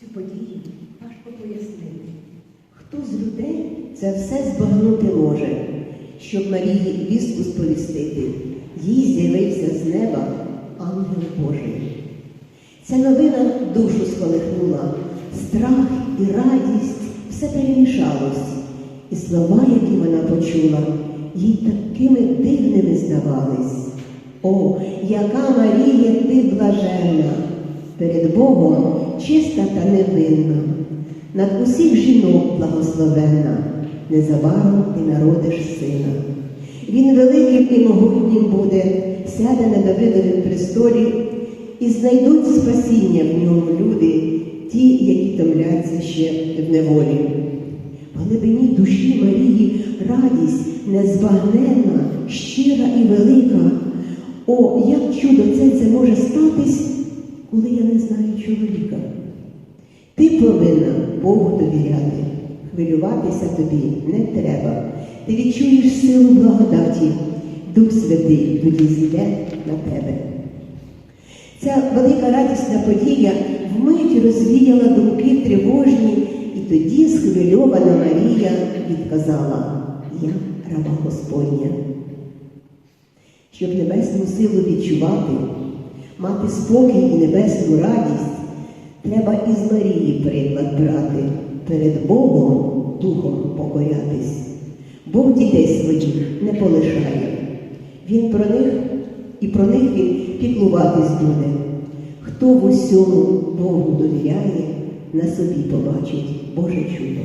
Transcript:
Цю подію важко пояснити. Хто з людей це все збагнути може, щоб Марії вістку сповістити, їй з'явився з неба ангел Божий. Ця новина душу сколихнула, страх і радість все перемішалось, і слова, які вона почула, їй такими дивними здавались. О, яка Марія, ти блаженна, перед Богом чиста та невинна, над усіх жінок благословенна, незабаром ти народиш сина. Він великим і могутнім буде, сяде на Давидовім престолі, і знайдуть спасіння в ньому люди, ті, які томляться ще в неволі. В глибині душі Марії радість незбагненна, щира і велика. О, як чудо це, це може статись, коли я не знаю чоловіка. Ти повинна Богу довіряти, хвилюватися тобі не треба. Ти відчуєш силу благодаті, Дух Святий тоді зійде на тебе. Ця велика радісна подія вмить розвіяла думки тривожні, і тоді схвильована Марія відказала Я раба Господня. Щоб небесну силу відчувати, мати спокій і небесну радість, треба із Марії приклад брати, перед Богом духом покорятись. Бог дітей своїх не полишає. Він про них і про них він піклуватись буде. Хто в усьому Богу довіряє, на собі побачить Боже чудо.